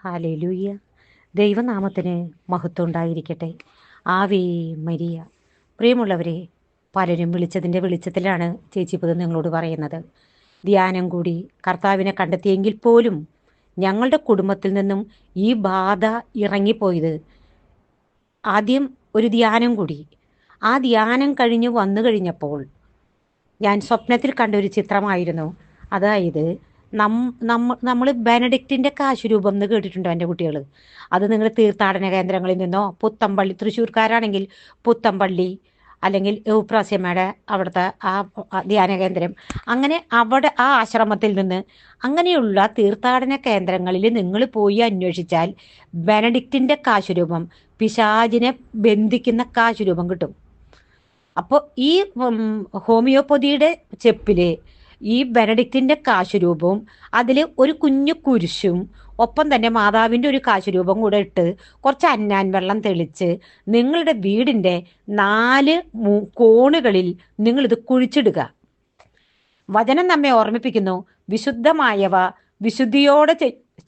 ഹാലേലൂയ്യ ദൈവനാമത്തിന് മഹത്വം ഉണ്ടായിരിക്കട്ടെ. Ave Maria. പ്രിയമുള്ളവരെ പലരും വിളിച്ചതിന്റെ വെളിച്ചത്തിലാണ് ചേച്ചി പൊതു നിങ്ങളോട് പറയുന്നത്. ധ്യാനം കൂടി കർത്താവിനെ കണ്ടെത്തിയെങ്കിൽ പോലും ഞങ്ങളുടെ കുടുംബത്തിൽ നിന്നും ഈ ബാധ ഇറങ്ങിപ്പോയത് ആദ്യം ഒരു ധ്യാനം കൂടി. ആ ധ്യാനം കഴിഞ്ഞ് വന്നു കഴിഞ്ഞപ്പോൾ ഞാൻ സ്വപ്നത്തിൽ കണ്ട ഒരു ചിത്രമായിരുന്നു. അതായത് നമ്മൾ ബെനഡിക്റ്റിന്റെ കാശുരൂപം എന്ന് കേട്ടിട്ടുണ്ടോ എന്റെ കുട്ടികൾ അത് നിങ്ങൾ തീർത്ഥാടന കേന്ദ്രങ്ങളിൽ നിന്നോ പുത്തമ്പള്ളി തൃശ്ശൂർക്കാരാണെങ്കിൽ പുത്തമ്പള്ളി അല്ലെങ്കിൽ യൂപ്രാസ്യമ്മയുടെ അവിടുത്തെ ആ ധ്യാന കേന്ദ്രം. അങ്ങനെ അവിടെ ആ ആശ്രമത്തിൽ നിന്ന് അങ്ങനെയുള്ള തീർത്ഥാടന കേന്ദ്രങ്ങളിൽ നിങ്ങൾ പോയി അന്വേഷിച്ചാൽ ബെനഡിക്റ്റിന്റെ കാശുരൂപം പിശാചിനെ ബന്ധിക്കുന്ന കാശുരൂപം കിട്ടും. അപ്പോൾ ഈ ഹോമിയോപ്പതിയുടെ ചെപ്പിൽ ഈ ബെനഡിക്റ്റിന്റെ കാശുരൂപവും അതിൽ ഒരു കുഞ്ഞു കുരിശും ഒപ്പം തന്നെ മാതാവിന്റെ ഒരു കാശുരൂപം കൂടെ ഇട്ട് കുറച്ച് അന്നാൻ വെള്ളം തെളിച്ച് നിങ്ങളുടെ വീടിന്റെ നാല് കോണുകളിൽ നിങ്ങളിത് കുഴിച്ചിടുക. വചനം നമ്മെ ഓർമ്മിപ്പിക്കുന്നു വിശുദ്ധമായവ വിശുദ്ധിയോടെ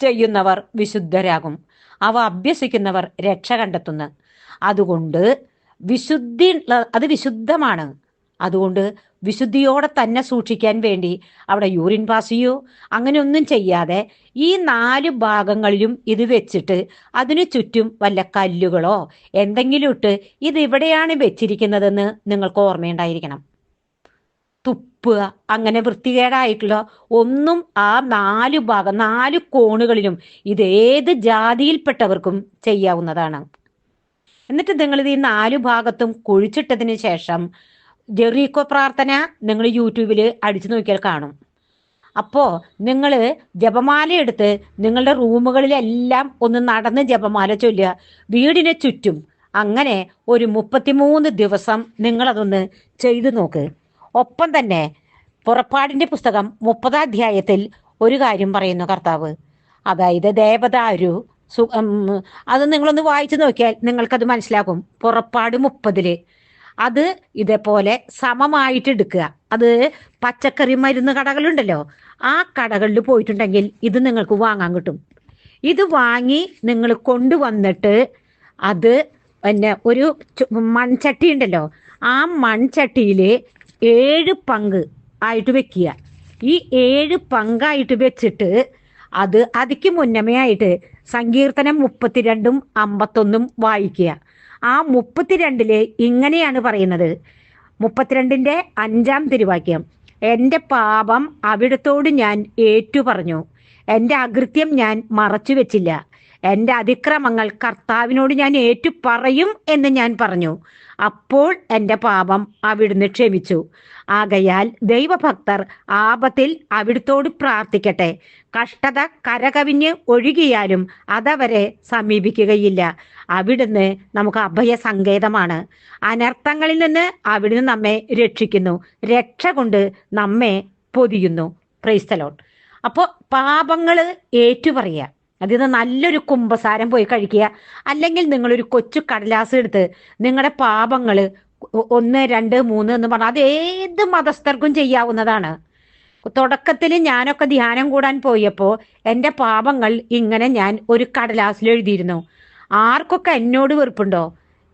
ചെയ്യുന്നവർ വിശുദ്ധരാകും. അവ അഭ്യസിക്കുന്നവർ രക്ഷ കണ്ടെത്തുന്നു. അതുകൊണ്ട് വിശുദ്ധി അത് വിശുദ്ധമാണ്. അതുകൊണ്ട് വിശുദ്ധിയോടെ തന്നെ സൂക്ഷിക്കാൻ വേണ്ടി അവിടെ യൂറിൻ പാസ് ചെയ്യോ. അങ്ങനെ ഒന്നും ചെയ്യാതെ ഈ നാല് ഭാഗങ്ങളിലും ഇത് വെച്ചിട്ട് അതിനു ചുറ്റും വല്ല കല്ലുകളോ എന്തെങ്കിലും ഇട്ട് ഇത് ഇവിടെയാണ് വെച്ചിരിക്കുന്നതെന്ന് നിങ്ങൾക്ക് ഓർമ്മയുണ്ടായിരിക്കണം. തുപ്പുക അങ്ങനെ വൃത്തികേടായിട്ടുള്ള ഒന്നും ആ നാല് ഭാഗം നാല് കോണുകളിലും ഇത് ഏത് ജാതിയിൽപ്പെട്ടവർക്കും ചെയ്യാവുന്നതാണ്. എന്നിട്ട് നിങ്ങൾ ഈ നാലു ഭാഗത്തും കുഴിച്ചിട്ടതിന് ശേഷം ജെറീക്കോ പ്രാർത്ഥന നിങ്ങൾ യൂട്യൂബിൽ അടിച്ചു നോക്കിയാൽ കാണും. അപ്പോൾ നിങ്ങൾ ജപമാല എടുത്ത് നിങ്ങളുടെ റൂമുകളിലെല്ലാം ഒന്ന് നടന്ന് ജപമാല ചൊല്ലുക. വീടിനെ ചുറ്റും അങ്ങനെ ഒരു മുപ്പത്തിമൂന്ന് ദിവസം നിങ്ങളതൊന്ന് ചെയ്തു നോക്ക്. ഒപ്പം തന്നെ പുറപ്പാടിന്റെ പുസ്തകം മുപ്പതാം അധ്യായത്തിൽ ഒരു കാര്യം പറയുന്നു കർത്താവ്. അതായത് ദേവദാരു സു അത് നിങ്ങളൊന്ന് വായിച്ചു നോക്കിയാൽ നിങ്ങൾക്കത് മനസ്സിലാകും. പുറപ്പാട് മുപ്പതിൽ അത് ഇതേപോലെ സമമായിട്ട് എടുക്കുക. അത് പച്ചക്കറി മരുന്ന് കടകളുണ്ടല്ലോ ആ കടകളിൽ പോയിട്ടുണ്ടെങ്കിൽ ഇത് നിങ്ങൾക്ക് വാങ്ങാൻ കിട്ടും. ഇത് വാങ്ങി നിങ്ങൾ കൊണ്ടുവന്നിട്ട് അത് പിന്നെ ഒരു മൺചട്ടി ഉണ്ടല്ലോ ആ മൺചട്ടിയിൽ ഏഴ് പങ്ക് ആയിട്ട് വെക്കുക. ഈ ഏഴ് പങ്കായിട്ട് വെച്ചിട്ട് അത് അതിക്ക് മുന്നമേ ആയിട്ട് സങ്കീർത്തനം മുപ്പത്തിരണ്ടും അമ്പത്തൊന്നും വായിക്കുക. ആ മുപ്പത്തിരണ്ടിൽ ഇങ്ങനെയാണ് പറയുന്നത്. മുപ്പത്തിരണ്ടിന്റെ അഞ്ചാം തിരുവാക്യം. എന്റെ പാപം അവിടത്തോട് ഞാൻ ഏറ്റു പറഞ്ഞു. എന്റെ അകൃത്യം ഞാൻ മറച്ചു വെച്ചില്ല. എന്റെ അതിക്രമങ്ങൾ കർത്താവിനോട് ഞാൻ ഏറ്റു പറയും എന്ന് ഞാൻ പറഞ്ഞു. അപ്പോൾ എന്റെ പാപം അവിടുന്ന് ക്ഷമിച്ചു. ആകയാൽ ദൈവഭക്തർ ആപത്തിൽ അവിടുത്തോട് പ്രാർത്ഥിക്കട്ടെ. കഷ്ടത കരകവിഞ്ഞ് ഒഴുകിയാലും അതവരെ സമീപിക്കുകയില്ല. അവിടുന്ന് നമുക്ക് അഭയ സങ്കേതമാണ് അനർത്ഥങ്ങളിൽ നിന്ന് അവിടുന്ന് നമ്മെ രക്ഷിക്കുന്നു. രക്ഷ കൊണ്ട് നമ്മെ പൊതിയുന്നു. പ്രൈസ്തലോൺ അപ്പോൾ പാപങ്ങൾ ഏറ്റുപറയുക. അതിൽ നിന്ന് നല്ലൊരു കുമ്പസാരം പോയി കഴിക്കുക. അല്ലെങ്കിൽ നിങ്ങളൊരു കൊച്ചു കടലാസ് എടുത്ത് നിങ്ങളുടെ പാപങ്ങൾ ഒന്ന് രണ്ട് മൂന്ന് എന്ന് പറഞ്ഞാൽ അത് ഏത് മതസ്ഥർക്കും ചെയ്യാവുന്നതാണ്. തുടക്കത്തിൽ ഞാനൊക്കെ ധ്യാനം കൂടാൻ പോയപ്പോൾ എന്റെ പാപങ്ങൾ ഇങ്ങനെ ഞാൻ ഒരു കടലാസിൽ എഴുതിയിരുന്നു. ആർക്കൊക്കെ എന്നോട് വെറുപ്പുണ്ടോ?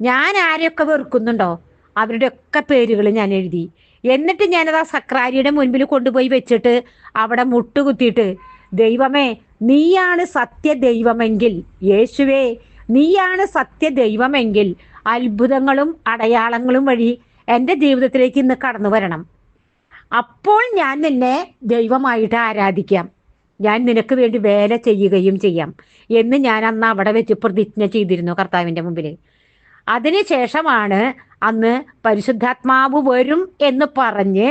ഞാൻ ആരെയൊക്കെ വെറുക്കുന്നുണ്ടോ? അവരുടെ ഒക്കെ പേരുകൾ ഞാൻ എഴുതി. എന്നിട്ട് ഞാനത് ആ സക്രാരിയുടെ മുൻപിൽ കൊണ്ടുപോയി വെച്ചിട്ട് അവിടെ മുട്ടുകുത്തിയിട്ട് ദൈവമേ നീയാണ് സത്യ ദൈവമെങ്കിൽ യേശുവേ നീയാണ് സത്യ ദൈവമെങ്കിൽ അത്ഭുതങ്ങളും അടയാളങ്ങളും വഴി എന്റെ ജീവിതത്തിലേക്ക് ഇന്ന് കടന്നു വരണം. അപ്പോൾ ഞാൻ നിന്നെ ദൈവമായിട്ട് ആരാധിക്കാം. ഞാൻ നിനക്ക് വേണ്ടി വേല ചെയ്യുകയും ചെയ്യാം എന്ന് ഞാൻ അന്ന് അവിടെ വെച്ച് പ്രതിജ്ഞ ചെയ്തിരുന്നു കർത്താവിന്റെ മുമ്പിൽ അതിനുശേഷമാണ് അന്ന് പരിശുദ്ധാത്മാവ് വരും എന്ന് പറഞ്ഞ്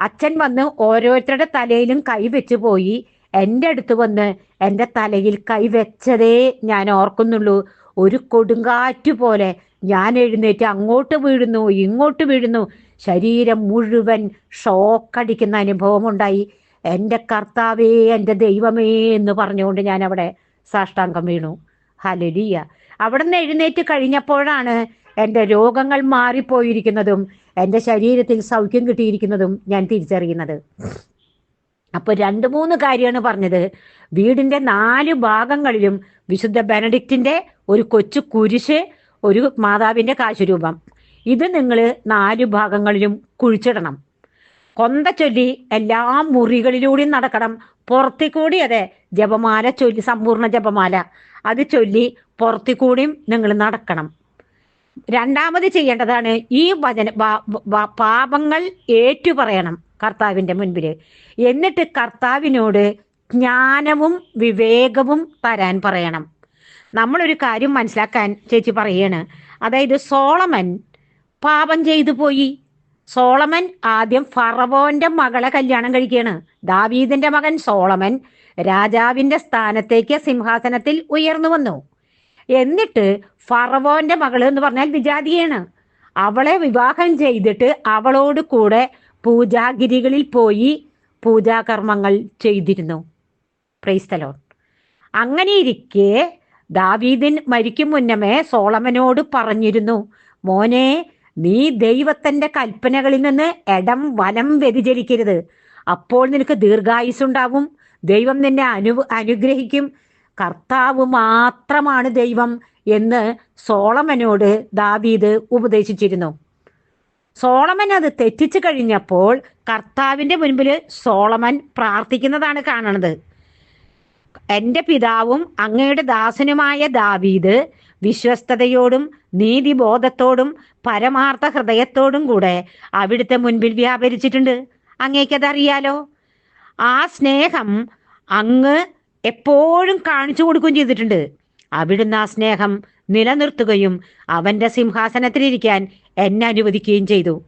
അച്ഛൻ വന്ന് ഓരോരുത്തരുടെ തലയിലും കൈവെച്ച് പോയി എന്റെ അടുത്ത് വന്ന് എന്റെ തലയിൽ കൈവച്ചതേ ഞാൻ ഓർക്കുന്നുള്ളൂ. ഒരു കൊടുങ്കാറ്റ് പോലെ ഞാൻ എഴുന്നേറ്റ് അങ്ങോട്ട് വീഴുന്നു ഇങ്ങോട്ട് വീഴുന്നു. ശരീരം മുഴുവൻ ഷോക്കടിക്കുന്ന അനുഭവമുണ്ടായി. എന്റെ കർത്താവേ എന്റെ ദൈവമേ എന്ന് പറഞ്ഞുകൊണ്ട് ഞാൻ അവിടെ സാഷ്ടാംഗം വീണു. ഹലലിയ അവിടെ നിന്ന് എഴുന്നേറ്റ് കഴിഞ്ഞപ്പോഴാണ് എന്റെ രോഗങ്ങൾ മാറിപ്പോയിരിക്കുന്നതും എന്റെ ശരീരത്തിൽ സൗഖ്യം കിട്ടിയിരിക്കുന്നതും ഞാൻ തിരിച്ചറിയുന്നത്. അപ്പോൾ രണ്ട് മൂന്ന് കാര്യമാണ് പറഞ്ഞത്. വീടിന്റെ നാല് ഭാഗങ്ങളിലും വിശുദ്ധ ബെനഡിക്റ്റിന്റെ ഒരു കൊച്ചു കുരിശ് ഒരു മാതാവിന്റെ കാശുരൂപം. ഇത് നിങ്ങൾ നാല് ഭാഗങ്ങളിലും കുഴിച്ചിടണം. കൊന്ത ചൊല്ലി എല്ലാ മുറികളിലൂടെയും നടക്കണം. പുറത്തു കൂടി അതെ ജപമാല ചൊല്ലി സമ്പൂർണ ജപമാല. അത് ചൊല്ലി പുറത്തു കൂടിയും നിങ്ങൾ നടക്കണം. രണ്ടാമത് ചെയ്യേണ്ടതാണ് ഈ വചന പാപങ്ങൾ ഏറ്റുപറയണം കർത്താവിന്റെ മുൻപിൽ എന്നിട്ട് കർത്താവിനോട് ജ്ഞാനവും വിവേകവും തരാൻ പറയണം. നമ്മളൊരു കാര്യം മനസ്സിലാക്കാൻ ചേച്ചി പറയാണ്. അതായത് സോളമൻ പാപം ചെയ്തു പോയി. സോളമൻ ആദ്യം ഫറവോന്റെ മകളെ കല്യാണം കഴിക്കുകയാണ് ദാവീദിന്റെ മകൻ സോളമൻ രാജാവിന്റെ സ്ഥാനത്തേക്ക് സിംഹാസനത്തിൽ ഉയർന്നു വന്നു. എന്നിട്ട് ഫറവോന്റെ മകൾ എന്ന് പറഞ്ഞാൽ വിജാതിയാണ്. അവളെ വിവാഹം ചെയ്തിട്ട് അവളോട് കൂടെ പൂജാഗിരികളിൽ പോയി പൂജാകർമ്മങ്ങൾ ചെയ്തിരുന്നു. പ്രൈസ്തലോൺ അങ്ങനെ ഇരിക്കെ ദാവീദിൻ മരിക്കും മുന്നമേ സോളമനോട് പറഞ്ഞിരുന്നു മോനെ നീ ദൈവത്തിന്റെ കൽപ്പനകളിൽ നിന്ന് ഇടം വനം വ്യതിചലിക്കരുത്. അപ്പോൾ നിനക്ക് ദീർഘായുസുണ്ടാവും ദൈവം നിന്നെ അനു അനുഗ്രഹിക്കും. കർത്താവ് മാത്രമാണ് ദൈവം എന്ന് സോളമനോട് ദാവീദ് ഉപദേശിച്ചിരുന്നു. സോളമൻ അത് തെറ്റിച്ചു കഴിഞ്ഞപ്പോൾ കർത്താവിന്റെ മുൻപിൽ സോളമൻ പ്രാർത്ഥിക്കുന്നതാണ് കാണുന്നത്. എന്റെ പിതാവും അങ്ങയുടെ ദാസനുമായ ദാവീദ് വിശ്വസ്തയോടും നീതിബോധത്തോടും പരമാർത്ഥ ഹൃദയത്തോടും കൂടെ അവിടുത്തെ മുൻപിൽ വ്യാപരിച്ചിട്ടുണ്ട്. അങ്ങേക്കതറിയാലോ ആ സ്നേഹം അങ്ങ് എപ്പോഴും കാണിച്ചു കൊടുക്കുകയും ചെയ്തിട്ടുണ്ട്. അവിടുന്ന് ആ സ്നേഹം നിലനിർത്തുകയും അവന്റെ സിംഹാസനത്തിലിരിക്കാൻ എന്നെ അനുവദിക്കുകയും ചെയ്തു.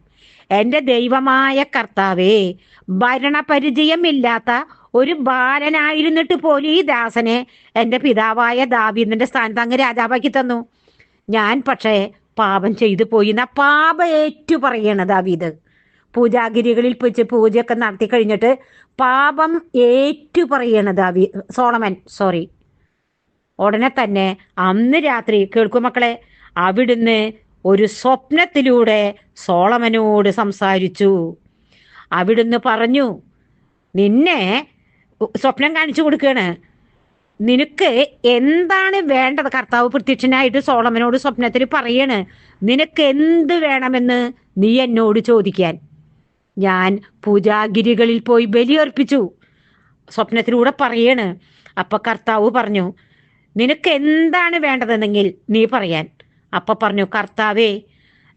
എന്റെ ദൈവമായ കർത്താവേ ഭരണപരിചയമില്ലാത്ത ഒരു ബാലനായിരുന്നിട്ട് പോലും ഈ ദാസനെ എന്റെ പിതാവായ ദാവീദിന്റെ സ്ഥാനത്ത് അങ്ങ് രാജാവാക്കി തന്നു. ഞാൻ പക്ഷേ പാപം ചെയ്തു പോയി എന്നാ പാപ ഏറ്റു പറയണ ദാവീദ്. പൂജാഗിരികളിൽ വെച്ച് പൂജയൊക്കെ നടത്തി കഴിഞ്ഞിട്ട് പാപം ഏറ്റു പറയണ ദാവി സോളമൻ സോറി ഉടനെ തന്നെ അന്ന് രാത്രി കേൾക്കൂ മക്കളെ അവിടുന്ന് ഒരു സ്വപ്നത്തിലൂടെ സോളമനോട് സംസാരിച്ചു. അവിടുന്ന് പറഞ്ഞു നിന്നെ സ്വപ്നം കാണിച്ചു കൊടുക്കുകയാണ്. നിനക്ക് എന്താണ് വേണ്ടത്? കർത്താവ് പ്രത്യക്ഷനായിട്ട് സോളമനോട് സ്വപ്നത്തിൽ പറയാണ് നിനക്ക് എന്ത് വേണമെന്ന് നീ എന്നോട് ചോദിക്കാൻ. ഞാൻ പൂജാഗിരികളിൽ പോയി ബലിയർപ്പിച്ചു സ്വപ്നത്തിലൂടെ പറയാണ്. അപ്പൊ കർത്താവ് പറഞ്ഞു നിനക്ക് എന്താണ് വേണ്ടതെന്നെങ്കിൽ നീ പറയാൻ. അപ്പൊ പറഞ്ഞു കർത്താവേ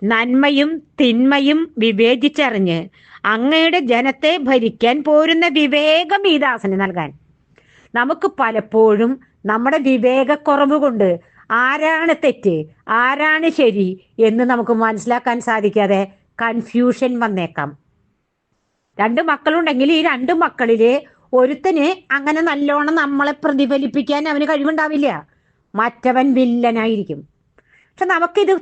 നന്മയും തിന്മയും വിവേചിച്ചറിഞ്ഞ് അങ്ങയുടെ ജനത്തെ ഭരിക്കാൻ പോരുന്ന വിവേകം ഈ ദാസന് നൽകാൻ. നമുക്ക് പലപ്പോഴും നമ്മുടെ വിവേകക്കുറവ് കൊണ്ട് ആരാണ് തെറ്റ് ആരാണ് ശരി എന്ന് നമുക്ക് മനസ്സിലാക്കാൻ സാധിക്കാതെ കൺഫ്യൂഷൻ വന്നേക്കാം. രണ്ട് മക്കളുണ്ടെങ്കിൽ ഈ രണ്ട് മക്കളിൽ ഒരുത്തന് അങ്ങനെ നല്ലോണം നമ്മളെ പ്രതിഫലിപ്പിക്കാൻ അവന് കഴിവുണ്ടാവില്ല. മറ്റവൻ വില്ലനായിരിക്കും. പക്ഷെ നമുക്കിത്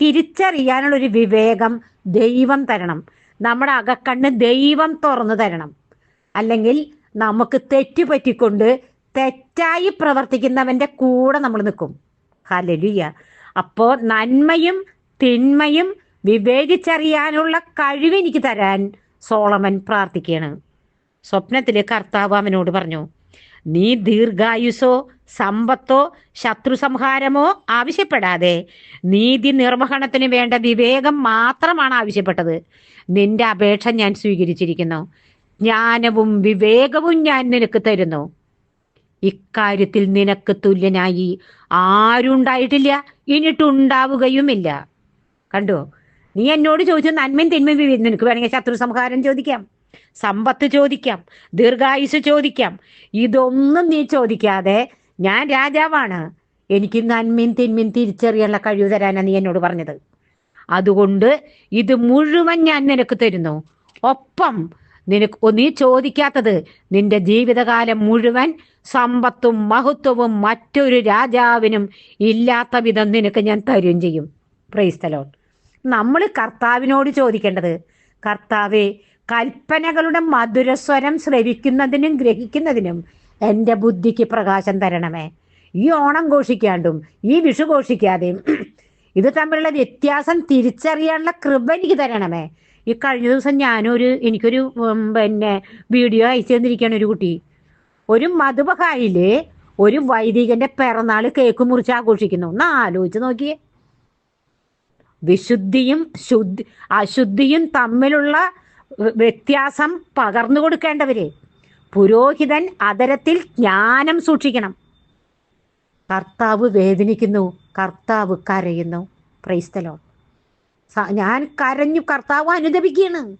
തിരിച്ചറിയാനുള്ള ഒരു വിവേകം ദൈവം തരണം. നമ്മുടെ അകക്കണ്ണ് ദൈവം തുറന്നു തരണം. അല്ലെങ്കിൽ നമുക്ക് തെറ്റുപറ്റിക്കൊണ്ട് തെറ്റായി പ്രവർത്തിക്കുന്നവന്റെ കൂടെ നമ്മൾ നിൽക്കും. ഹലലിയ അപ്പോൾ നന്മയും തിന്മയും വിവേചിച്ചറിയാനുള്ള കഴിവ് എനിക്ക് തരാൻ സോളമൻ പ്രാർത്ഥിക്കുകയാണ്. സ്വപ്നത്തിൽ കർത്താവ് അവനോട് പറഞ്ഞു നീ ദീർഘായുസോ സമ്പത്തോ ശത്രു സംഹാരമോ ആവശ്യപ്പെടാതെ നീതി നിർവഹണത്തിന് വേണ്ട വിവേകം മാത്രമാണ് ആവശ്യപ്പെട്ടത്. നിന്റെ അപേക്ഷ ഞാൻ സ്വീകരിച്ചിരിക്കുന്നു. ജ്ഞാനവും വിവേകവും ഞാൻ നിനക്ക് തരുന്നു. ഇക്കാര്യത്തിൽ നിനക്ക് തുല്യനായി ആരുണ്ടായിട്ടില്ല ഇനിട്ടുണ്ടാവുകയുമില്ല. കണ്ടു? നീ എന്നോട് ചോദിച്ച നന്മയും തിന്മയും നിനക്ക് വേണമെങ്കിൽ ശത്രു സംഹാരം ചോദിക്കാം. സമ്പത്ത് ചോദിക്കാം ദീർഘായുസ് ചോദിക്കാം. ഇതൊന്നും നീ ചോദിക്കാതെ ഞാൻ രാജാവാണ്. എനിക്ക് നന്മയും തിന്മയും തിരിച്ചറിയാനുള്ള കഴിവ് തരാനാണ് നീ എന്നോട് പറഞ്ഞത്. അതുകൊണ്ട് ഇത് മുഴുവൻ ഞാൻ നിനക്ക് തരുന്നു. ഒപ്പം നിനക്ക് നീ ചോദിക്കാത്തത് നിന്റെ ജീവിതകാലം മുഴുവൻ സമ്പത്തും മഹത്വവും മറ്റൊരു രാജാവിനും ഇല്ലാത്ത വിധം നിനക്ക് ഞാൻ തരുകയും ചെയ്യും. പ്രൈസ്തലോൺ നമ്മൾ കർത്താവിനോട് ചോദിക്കേണ്ടത് കർത്താവെ കൽപ്പനകളുടെ മധുരസ്വരം ശ്രവിക്കുന്നതിനും ഗ്രഹിക്കുന്നതിനും എന്റെ ബുദ്ധിക്ക് പ്രകാശം തരണമേ. ഈ ഓണം ഘോഷിക്കാണ്ടും ഈ വിഷു ഘോഷിക്കാതെയും ഇത് തമ്മിലുള്ള വ്യത്യാസം തിരിച്ചറിയാനുള്ള കൃപ എനിക്ക് തരണമേ. ഈ കഴിഞ്ഞ ദിവസം ഞാനൊരു എനിക്കൊരു പിന്നെ വീഡിയോ അയച്ചു തന്നിരിക്കുകയാണ് ഒരു കുട്ടി. ഒരു മധുബഹായിൽ ഒരു വൈദികന്റെ പിറന്നാൾ കേക്ക് മുറിച്ച് ആഘോഷിക്കുന്നു. ഒന്ന് ആലോചിച്ച് നോക്കിയേ. വിശുദ്ധിയും ശുദ്ധി അശുദ്ധിയും തമ്മിലുള്ള വ്യത്യാസം പകർന്നു കൊടുക്കേണ്ടവരെ. പുരോഹിതൻ അതരത്തിൽ ജ്ഞാനം സൂക്ഷിക്കണം. കർത്താവ് വേദനിക്കുന്നു കർത്താവ് കരയുന്നു. ക്രൈസ്തലോ ഞാൻ കരഞ്ഞു കർത്താവ് അനുദപിക്കുകയാണ്.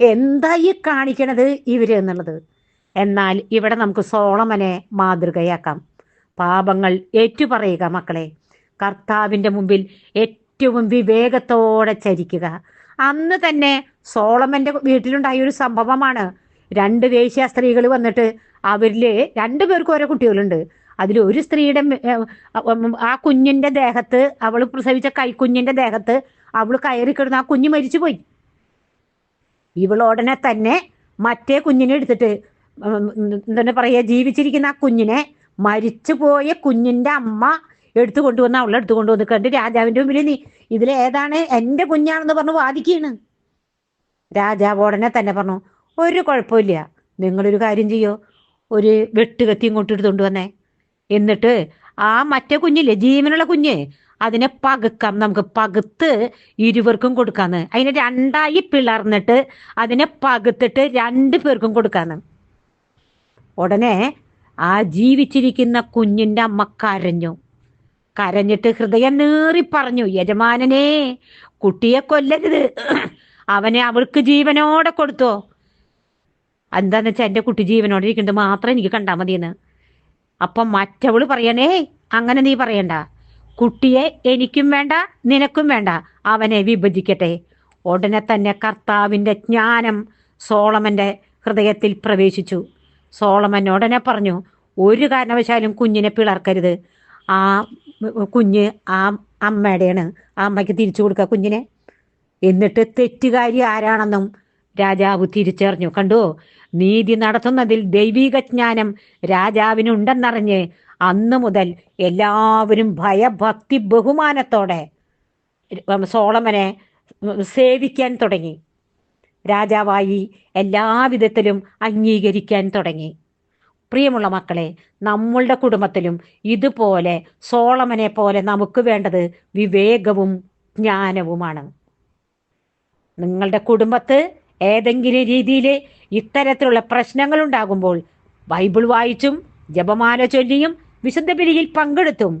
എന്താ ഈ കാണിക്കണത് ഇവർ എന്നുള്ളത്? എന്നാൽ ഇവിടെ നമുക്ക് സോളമനെ മാതൃകയാക്കാം. പാപങ്ങൾ ഏറ്റുപറയുക മക്കളെ. കർത്താവിന്റെ മുമ്പിൽ ഏറ്റവും വിവേകത്തോടെ ചരിക്കുക. അന്ന് തന്നെ സോളമന്റെ വീട്ടിലുണ്ടായ ഒരു സംഭവമാണ്. രണ്ട് വേശ്യ സ്ത്രീകൾ വന്നിട്ട് അവരിൽ രണ്ടു പേർക്കും ഓരോ കുട്ടികളുണ്ട്. അതിൽ ഒരു സ്ത്രീയുടെ ആ കുഞ്ഞിന്റെ ദേഹത്ത് അവൾ പ്രസവിച്ച കൈക്കുഞ്ഞിന്റെ ദേഹത്ത് അവൾ കയറി കിടന്ന് ആ കുഞ്ഞ് മരിച്ചു പോയി ഇവളോടനെ തന്നെ മറ്റേ കുഞ്ഞിനെ എടുത്തിട്ട് എന്താ പറയുക ജീവിച്ചിരിക്കുന്ന ആ കുഞ്ഞിനെ മരിച്ചുപോയ കുഞ്ഞിന്റെ അമ്മ എടുത്തു കൊണ്ടുവന്ന അവളെ എടുത്തു കൊണ്ടുവന്ന് കണ്ട് രാജാവിന്റെ മുമ്പിൽ നീ ഇതിലേതാണ് എന്റെ കുഞ്ഞാണെന്ന് പറഞ്ഞു വാദിക്കുകയാണ് രാജാവ് ഉടനെ തന്നെ പറഞ്ഞു ഒരു കുഴപ്പമില്ല നിങ്ങളൊരു കാര്യം ചെയ്യോ? ഒരു വെട്ടുകത്തി ഇങ്ങോട്ട് എടുത്തുകൊണ്ട് വന്നേ. എന്നിട്ട് ആ മറ്റേ കുഞ്ഞില്ലേ ജീവനുള്ള കുഞ്ഞ് അതിനെ പകുക്കാം നമുക്ക് പകുത്ത് ഇരുവർക്കും കൊടുക്കാന്ന്. അതിനെ രണ്ടായി പിളർന്നിട്ട് അതിനെ പകുത്തിട്ട് രണ്ട് പേർക്കും കൊടുക്കാന്ന്. ഉടനെ ആ ജീവിച്ചിരിക്കുന്ന കുഞ്ഞിന്റെ അമ്മ കരഞ്ഞു. കരഞ്ഞിട്ട് ഹൃദയം നേറി പറഞ്ഞു യജമാനനെ കുട്ടിയെ കൊല്ലരുത്. അവനെ അവൾക്ക് ജീവനോടെ കൊടുത്തോ. എന്താന്ന് വെച്ചാൽ എന്റെ കുട്ടി ജീവനോടെ ഇരിക്കുന്നത് മാത്രം എനിക്ക് കണ്ടാൽ മതിയെന്ന്. അപ്പം മറ്റവൾ പറയണേ അങ്ങനെ നീ പറയണ്ട. കുട്ടിയെ എനിക്കും വേണ്ട നിനക്കും വേണ്ട. അവനെ വിഭജിക്കട്ടെ. ഉടനെ തന്നെ കർത്താവിന്റെ ജ്ഞാനം സോളമന്റെ ഹൃദയത്തിൽ പ്രവേശിച്ചു. സോളമൻ ഉടനെ പറഞ്ഞു ഒരു കാരണവശാലും കുഞ്ഞിനെ പിളർക്കരുത്. ആ കുഞ്ഞ് ആ അമ്മയുടെയാണ്. ആ അമ്മയ്ക്ക് തിരിച്ചു കൊടുക്കുക കുഞ്ഞിനെ. എന്നിട്ട് തെറ്റുകാരി ആരാണെന്നും രാജാവ് തിരിച്ചറിഞ്ഞു. കണ്ടു? നീതി നടത്തുന്നതിൽ ദൈവിക ജ്ഞാനം രാജാവിനുണ്ടെന്നറിഞ്ഞ് അന്ന് മുതൽ എല്ലാവരും ഭയഭക്തി ബഹുമാനത്തോടെ സോളമനെ സേവിക്കാൻ തുടങ്ങി. രാജാവായി എല്ലാവിധത്തിലും അംഗീകരിക്കാൻ തുടങ്ങി. പ്രിയമുള്ള മക്കളെ നമ്മളുടെ കുടുംബത്തിലും ഇതുപോലെ സോളമനെ പോലെ നമുക്ക് വേണ്ടത് വിവേകവും ജ്ഞാനവുമാണ്. നിങ്ങളുടെ കുടുംബത്ത് ഏതെങ്കിലും രീതിയിൽ ഇത്തരത്തിലുള്ള പ്രശ്നങ്ങൾ ഉണ്ടാകുമ്പോൾ ബൈബിൾ വായിച്ചും ജപമാല ചൊല്ലിയും വിശുദ്ധ ബലിയിൽ പങ്കെടുത്തും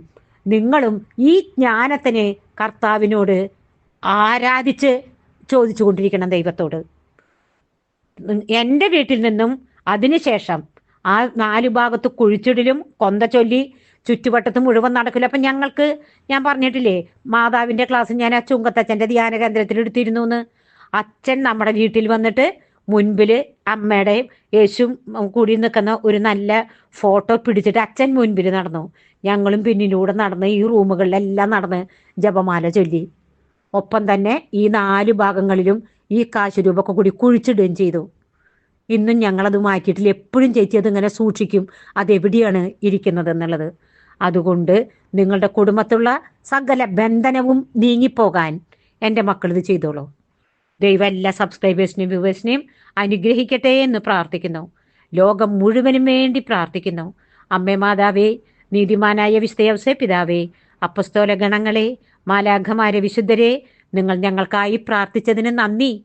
നിങ്ങളും ഈ ജ്ഞാനത്തിന് കർത്താവിനോട് ആരാധിച്ച് ചോദിച്ചു കൊണ്ടിരിക്കണം ദൈവത്തോട്. എന്റെ വീട്ടിൽ നിന്നും അതിനുശേഷം ആ നാലു ഭാഗത്ത് കുഴിച്ചിടലും കൊന്ത ചൊല്ലി ചുറ്റുവട്ടത്ത് മുഴുവൻ നടക്കില്ല. അപ്പം ഞങ്ങൾക്ക് ഞാൻ പറഞ്ഞിട്ടില്ലേ മാതാവിന്റെ ക്ലാസ് ഞാൻ ആ ചുങ്കത്തച്ഛന്റെ ധ്യാന കേന്ദ്രത്തിൽ എടുത്തിരുന്നു എന്ന് അച്ഛൻ നമ്മുടെ വീട്ടിൽ വന്നിട്ട് മുൻപിൽ അമ്മയുടെയും യേശും കൂടി നിൽക്കുന്ന ഒരു നല്ല ഫോട്ടോ പിടിച്ചിട്ട് അച്ഛൻ മുൻപിൽ നടന്നു. ഞങ്ങളും പിന്നിലൂടെ നടന്ന് ഈ റൂമുകളിലെല്ലാം നടന്ന് ജപമാല ചൊല്ലി. ഒപ്പം തന്നെ ഈ നാല് ഭാഗങ്ങളിലും ഈ കാശുരൂപൊക്കെ കൂടി കുഴിച്ചിടുകയും ചെയ്തു. ഇന്നും ഞങ്ങളത് മാറ്റിയിട്ടില്ല. എപ്പോഴും ചേച്ചി അതിങ്ങനെ സൂക്ഷിക്കും. അതെവിടെയാണ് ഇരിക്കുന്നത് എന്നുള്ളത്. അതുകൊണ്ട് നിങ്ങളുടെ കുടുംബത്തുള്ള സകല ബന്ധനവും നീങ്ങിപ്പോകാൻ എന്റെ മക്കൾ ഇത് ചെയ്തോളൂ. ദൈവം എല്ലാ സബ്സ്ക്രൈബേഴ്സിനെയും വ്യൂവേഴ്സിനെയും അനുഗ്രഹിക്കട്ടെ എന്ന് പ്രാർത്ഥിക്കുന്നു. ലോകം മുഴുവനും വേണ്ടി പ്രാർത്ഥിക്കുന്നു. അമ്മേ മാതാവേ നീതിമാനായ വിസ്തയവസെ പിതാവേ അപ്പസ്തോല ഗണങ്ങളെ മാലാഖമാരെ വിശുദ്ധരെ നിങ്ങൾ ഞങ്ങൾക്കായി പ്രാർത്ഥിച്ചതിന് നന്ദി.